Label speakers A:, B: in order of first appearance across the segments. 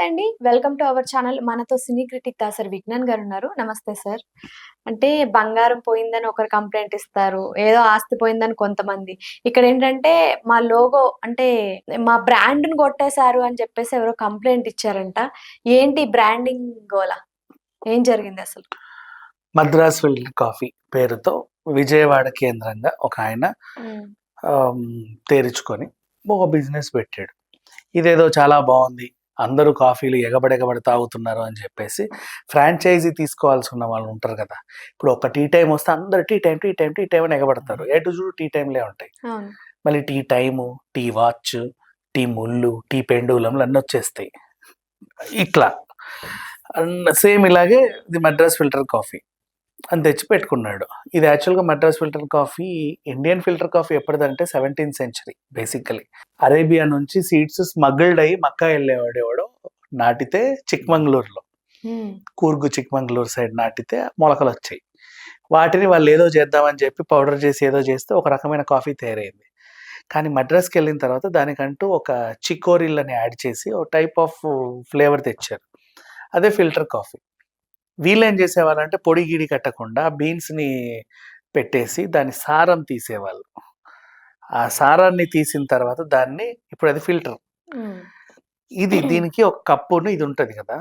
A: నమస్తే అండి. Welcome to our channel. మనతో సినీ క్రిటిక్ దాసర్ విజ్ఞాన్ గారు ఉన్నారు. నమస్తే సార్. అంటే బంగారం పోయిందని ఒకరు కంప్లైంట్ ఇస్తారు. ఏదో ఆస్తి పోయిందని కొంతమంది. ఇక్కడ ఏంటంటే మా లోగో అంటే మా బ్రాండ్ని కొట్టేశారు అని చెప్పేసి ఎవరో కంప్లైంట్ ఇచ్చారంట. ఏంటి బ్రాండింగ్ గోలా? ఏం జరిగింది అసలు?
B: మద్రాస్ ఫిల్టర్ కాఫీ పేరుతో విజయవాడ కేంద్రంగా ఒక ఆయన తెరుచుకొని ఒక బిజినెస్ పెట్టాడు. ఇదేదో చాలా బాగుంది. అందరూ కాఫీలు ఎగబడి ఎగబడి తాగుతున్నారు అని చెప్పేసి ఫ్రాంచైజీ తీసుకోవాల్సి ఉన్న వాళ్ళు ఉంటారు కదా. ఇప్పుడు ఒక టీ టైం వస్తే అందరు tea time tea time tea time అని ఎగబడతారు. ఎటు చూడు టీ టైంలే ఉంటాయి. మళ్ళీ tea time tea watch tea ముళ్ళు టీ పెండులంలు అన్నీ వచ్చేస్తాయి. ఇట్లా. సేమ్ ఇలాగే ఇది మద్రాస్ ఫిల్టర్ కాఫీ. అని తెచ్చి పెట్టుకున్నాడు. ఇది యాక్చువల్గా Madras filter coffee Indian filter coffee ఎప్పటిదంటే seventeenth century basically. Arabia నుంచి సీడ్స్ స్మగ్ల్డ్ అయ్యి మక్కా వెళ్ళేవాడు ఎవడో నాటితే చిక్మంగళూరులో. కూర్గు చిక్మంగళూరు సైడ్ నాటితే మొలకలు వచ్చాయి. వాటిని వాళ్ళు ఏదో చేద్దామని చెప్పి పౌడర్ చేసి ఏదో చేస్తే ఒక రకమైన కాఫీ తయారైంది. కానీ మద్రాస్కి వెళ్ళిన తర్వాత దానికంటూ ఒక చికోరిల్ అని యాడ్ చేసి ఒక టైప్ ఆఫ్ ఫ్లేవర్ తెచ్చారు. అదే ఫిల్టర్ కాఫీ. వీళ్ళు ఏం చేసేవాళ్ళంటే పొడి గిడి కట్టకుండా బీన్స్ని పెట్టేసి దాని సారం తీసేవాళ్ళు. ఆ సారాన్ని తీసిన తర్వాత దాన్ని ఇప్పుడు అది ఫిల్టర్. ఇది దీనికి ఒక కప్పును ఇది ఉంటది కదా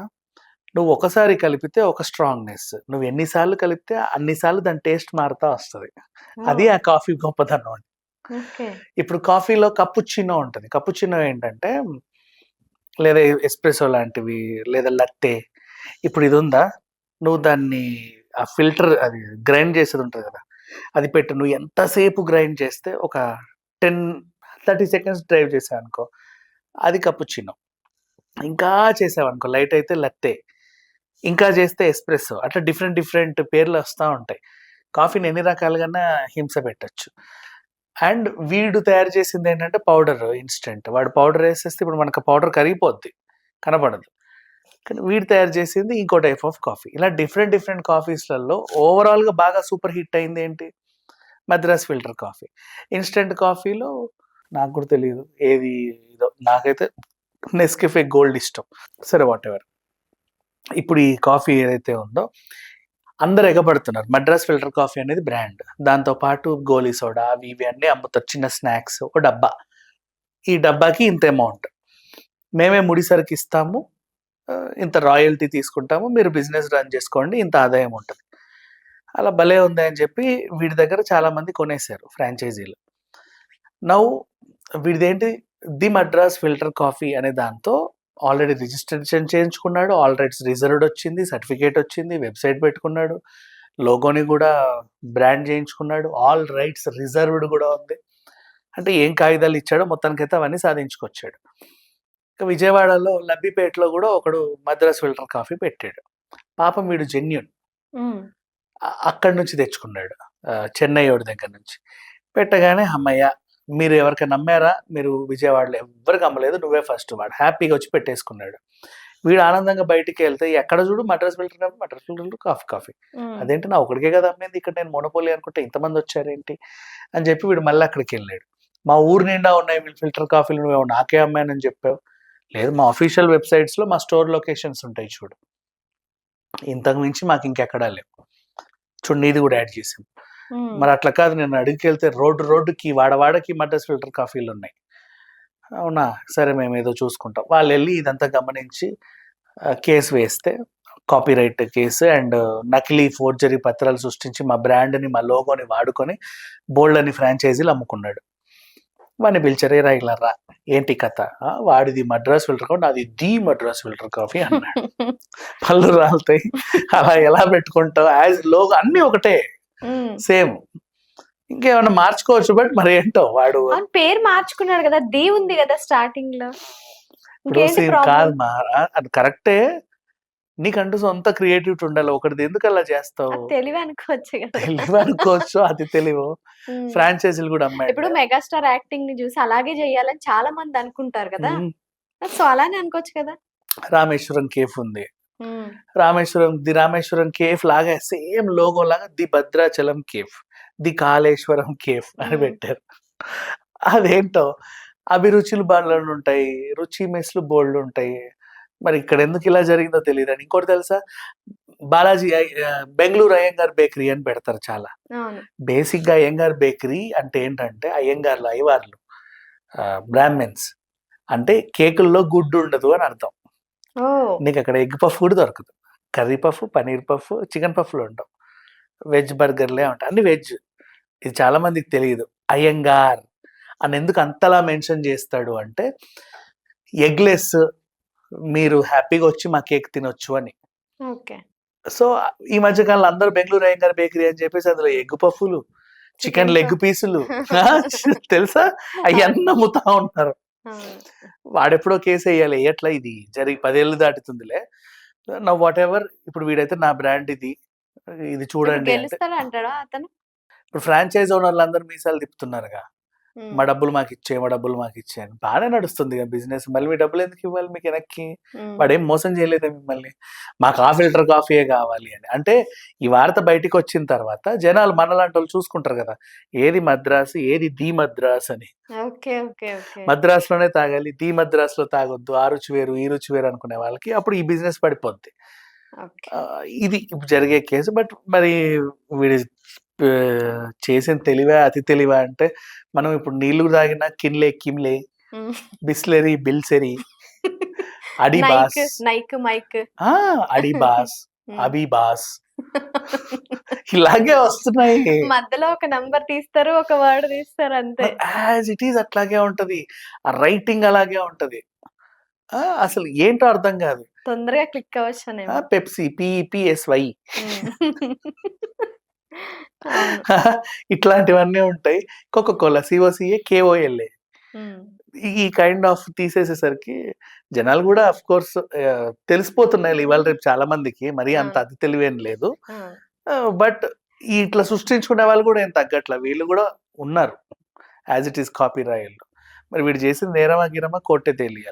B: నువ్వు ఒకసారి కలిపితే ఒక స్ట్రాంగ్నెస్. నువ్వు ఎన్నిసార్లు కలిపితే అన్నిసార్లు దాని టేస్ట్ మారుతా వస్తుంది. అది ఆ కాఫీ గొప్పదనం అండి ఇప్పుడు కాఫీలో కప్పుచ్చినో ఉంటుంది. కప్పుచ్చినో ఏంటంటే లేదా ఎస్ప్రెసో లాంటివి లేదా లట్టే. ఇప్పుడు ఇది ఉందా? నువ్వు దాన్ని ఆ ఫిల్టర్ అది గ్రైండ్ చేసేది ఉంటుంది కదా అది పెట్టు. నువ్వు ఎంతసేపు గ్రైండ్ చేస్తే ఒక టెన్ థర్టీ సెకండ్స్ డ్రైవ్ చేసావు అనుకో అది కప్పుచ్చినో ఇంకా చేసావనుకో లైట్ అయితే లత్తే ఇంకా చేస్తే ఎస్ప్రెస్సో అట్లా డిఫరెంట్ డిఫరెంట్ పేర్లు వస్తూ ఉంటాయి. కాఫీని ఎన్ని రకాలుగా హింస పెట్టచ్చు. అండ్ వీడు తయారు చేసింది ఏంటంటే పౌడర్ ఇన్స్టెంట్. వాడు పౌడర్ వేసేస్తే ఇప్పుడు మనకు పౌడర్ కరిగిపోద్ది కనపడదు. కానీ వీడు తయారు చేసింది ఇంకో టైప్ ఆఫ్ కాఫీ ఇలా డిఫరెంట్ డిఫరెంట్ కాఫీస్లలో ఓవరాల్గా బాగా సూపర్ హిట్ అయింది ఏంటి? మద్రాస్ ఫిల్టర్ కాఫీ ఇన్స్టెంట్ కాఫీలో నాకు కూడా తెలియదు ఏది ఇదో. నాకైతే నెస్కెఫే గోల్డ్ ఇష్టం. సరే వాట్ ఎవర్ ఇప్పుడు ఈ కాఫీ ఏదైతే ఉందో అందరు ఎగబడుతున్నారు. మద్రాస్ ఫిల్టర్ కాఫీ అనేది బ్రాండ్ దాంతో పాటు గోలీ సోడా అవి ఇవి అన్నీ అమ్ముతారు. చిన్న స్నాక్స్ ఒక డబ్బా. ఈ డబ్బాకి ఇంత అమౌంట్ మేమే ముడిసరికి ఇస్తాము. ఇంత రాయల్టీ తీసుకుంటాము మీరు బిజినెస్ రన్ చేసుకోండి ఇంత ఆదాయం ఉంటుంది. అలా భలే ఉంది అని చెప్పి వీడి దగ్గర చాలామంది కొనేశారు ఫ్రాంచైజీలు. నౌ వీడిదేంటి? ది మద్రాస్ ఫిల్టర్ కాఫీ అనే దాంతో ఆల్రెడీ రిజిస్ట్రేషన్ చేయించుకున్నాడు ఆల్ రైట్స్ రిజర్వ్డ్ వచ్చింది సర్టిఫికేట్ వచ్చింది వెబ్సైట్ పెట్టుకున్నాడు లోగోని కూడా బ్రాండ్ చేయించుకున్నాడు ఆల్ రైట్స్ రిజర్వ్డ్ కూడా ఉంది. అంటే ఏం కాగితాలు ఇచ్చాడో మొత్తానికైతే అవన్నీ సాధించుకొచ్చాడు. విజయవాడలో లబ్బిపేటలో కూడా ఒకడు మద్రాస్ ఫిల్టర్ కాఫీ పెట్టాడు. పాపం వీడు జెన్యున్. అక్కడి నుంచి తెచ్చుకున్నాడు. చెన్నై వాడి దగ్గర నుంచి. పెట్టగానే అమ్మయ్య మీరు ఎవరికైనా నమ్మారా? మీరు విజయవాడలో ఎవ్వరికి అమ్మలేదు నువ్వే ఫస్ట్ వాడు. హ్యాపీగా వచ్చి పెట్టేసుకున్నాడు. వీడు ఆనందంగా బయటికి వెళ్తే ఎక్కడ చూడు Madras filter Madras filter coffee coffee. అదేంటి నా ఒకడికే కదా అమ్మేది ఇక్కడ నేను మొనపోలి అనుకుంటే ఇంతమంది వచ్చారేంటి? అని చెప్పి వీడు మళ్ళీ అక్కడికి వెళ్ళాడు. మా ఊరు నిండా ఉన్నాయి ఫిల్టర్ కాఫీలు నువ్వు నాకే అమ్మానని చెప్పావు. లేదు మా అఫీషియల్ వెబ్సైట్స్లో మా స్టోర్ లొకేషన్స్ ఉంటాయి చూడు. ఇంతకు మించి మాకు ఇంకెక్కడా లేవు. చూడు నీది కూడా యాడ్ చేసాం మరి అట్లా కాదు నేను అడిగికి వెళ్తే రోడ్డు రోడ్డుకి వాడవాడకి మద్రాస్ ఫిల్టర్ కాఫీలు ఉన్నాయి. అవునా? సరే మేము ఏదో చూసుకుంటాం. వాళ్ళు వెళ్ళి ఇదంతా గమనించి కేసు వేస్తే కాపీరైట్ కేసు అండ్ నకిలీ ఫోర్జరీ పత్రాలు సృష్టించి మా బ్రాండ్ని మా లోగోని వాడుకొని బోల్డ్ అని ఫ్రాంచైజీలు అమ్ముకున్నాడు. వాడిని పిలిచారు "ఏరా ఇలా రా ఏంటి కథ? "ఆ, వాడిది మద్రాస్ ఫిల్టర్ కాఫీ నాది ది మద్రాస్ ఫిల్టర్ కాఫీ అన్నాడు. పళ్ళు రాలుతాయి. అలా ఎలా పెట్టుకుంటావు? యాజ్ లోగో అన్నీ ఒకటే. సేమ్. ఇంకేమన్నా మార్చుకోవచ్చు బట్ మరి ఏంటో వాడు.
A: పేరు మార్చుకున్నాడు కదా ది ఉంది కదా స్టార్టింగ్లో?
B: కాదు మా అది కరెక్టే నీకంటూ సొంత క్రియేటివిటీ ఉండాలి. ఒకటిది ఎందుకు అలా చేస్తావు?
A: తెలివి అనుకోవచ్చు కదా.
B: తెలివి అనుకోవచ్చు అది తెలివు. ఫ్రాంచైజీలు కూడా అమ్మాయి
A: ఇప్పుడు మెగాస్టార్ యాక్టింగ్ని చూసి అలాగే చెయ్యాలని చాలా మంది అనుకుంటారు కదా. సో అలానే అనుకోవచ్చు కదా.
B: రామేశ్వరం కేఫ్ ఉంది. రామేశ్వరం ది రామేశ్వరం కేఫ్ లాగా సేమ్ లోగో లాగా the Bhadrachalam cafe the Kaleshwaram cafe అని. పెట్టారు. అదేంటో? అభిరుచులు బాగా ఉంటాయి రుచి మెస్లు బోల్డ్ ఉంటాయి మరి ఇక్కడ ఎందుకు ఇలా జరిగిందో తెలియదు అని ఇంకోటి తెలుసా? బాలాజీ బెంగళూరు అయ్యంగార్ బేకరీ అని పెడతారు చాలా. బేసిక్గా అయ్యంగార్ బేకరీ అంటే ఏంటంటే అయ్యంగార్లు అయ్యవార్లు బ్రాహ్మిన్స్. అంటే కేకుల్లో గుడ్డు ఉండదు అని అర్థం. నీకు అక్కడ ఎగ్ పఫ్ కూడా దొరకదు. Curry puff paneer puff chicken పఫ్లు ఉండవు. వెజ్ బర్గర్లే ఉంటాయి. అన్ని వెజ్. ఇది చాలా మందికి తెలియదు. అయ్యంగార్ అని ఎందుకు అంతలా మెన్షన్ చేస్తాడు అంటే ఎగ్లెస్ మీరు హ్యాపీగా వచ్చి మా కేక్ తినొచ్చు అని.
A: ఓకే.
B: సో ఈ మధ్య కాలంలో అందరూ బెంగళూరు అయ్యంగార్ బేకరీ అని చెప్పేసి అందులో ఎగ్ పఫ్లు చికెన్ లెగ్. పీసులు. తెలుసా? అవి అన్నీ అమ్ముతా ఉంటారు. వాడెప్పుడో కేసు వేయాలి. ఎట్లా ఇది? జరిగి పదేళ్ళు దాటుతుందిలే. నా వాట్ ఎవర్ ఇప్పుడు వీడైతే నా బ్రాండ్ ఇది. ఇది చూడండి ఇప్పుడు ఫ్రాంచైజ్ ఓనర్లు అందరూ మీసాలు తిప్పుతున్నారుగా. మా డబ్బులు మాకు ఇచ్చే మా డబ్బులు మాకు ఇచ్చే అని బాగానే నడుస్తుంది కదా బిజినెస్. మళ్ళీ మీ డబ్బులు ఎందుకు ఇవ్వాలి మీకు వెనక్కి? వాడేం మోసం చేయలేదే మిమ్మల్ని. మాకు ఆ ఫిల్టర్ కాఫీయే కావాలి అని. అంటే ఈ వార్త బయటికి వచ్చిన తర్వాత జనాలు మనలాంటి వాళ్ళు చూసుకుంటారు కదా ఏది మద్రాసు ఏది ది మద్రాస్ అని.
A: ఓకే
B: మద్రాసులోనే తాగాలి ది మద్రాసులో తాగొద్దు ఆ రుచి వేరు ఈ రుచి వేరు అనుకునే వాళ్ళకి అప్పుడు ఈ బిజినెస్ పడిపోద్ది. ఇది ఇప్పుడు జరిగే కేసు బట్ మరి వీడి చేసిన తెలివా అతి తెలివా అంటే మనం ఇప్పుడు నీళ్ళు తాగిన Kinley Kimley. Bisleri Bilseri Adibas.
A: Nike Mike.
B: Adibas. Abibas. ఇలాగే వస్తున్నాయి.
A: మధ్యలో ఒక నంబర్ తీస్తారు ఒక వర్డ్ తీస్తారు అంతే.
B: యాజ్ ఇట్ ఈస్ అట్లాగే ఉంటది. ఆ రైటింగ్ అలాగే ఉంటది. ఆ, అసలు ఏంటో అర్థం కాదు.
A: తొందరగా క్లిక్ అవ్వచ్చునేమో.
B: పెప్సీ పిపిఎస్వై
A: అవును.
B: ఇట్లాంటివన్నీ ఉంటాయి. కోకో కోలా సిఓసిఏ కేఓఎల్ఏ ఈ కైండ్ ఆఫ్ తీసేసేసరికి జనాలు కూడా అఫ్ కోర్స్ తెలిసిపోతున్నాయి ఇవాళ రేపు చాలా మందికి. మరి అంత. అతి తెలివేం లేదు. బట్ ఇట్లా సృష్టించుకునే వాళ్ళు కూడా ఏం తగ్గట్ల వీళ్ళు కూడా ఉన్నారు. యాజ్ ఇట్ ఈస్ కాపీ రాయల్లో మరి వీడు చేసింది నేరమా గిరమా కోర్టే తెలియాలి.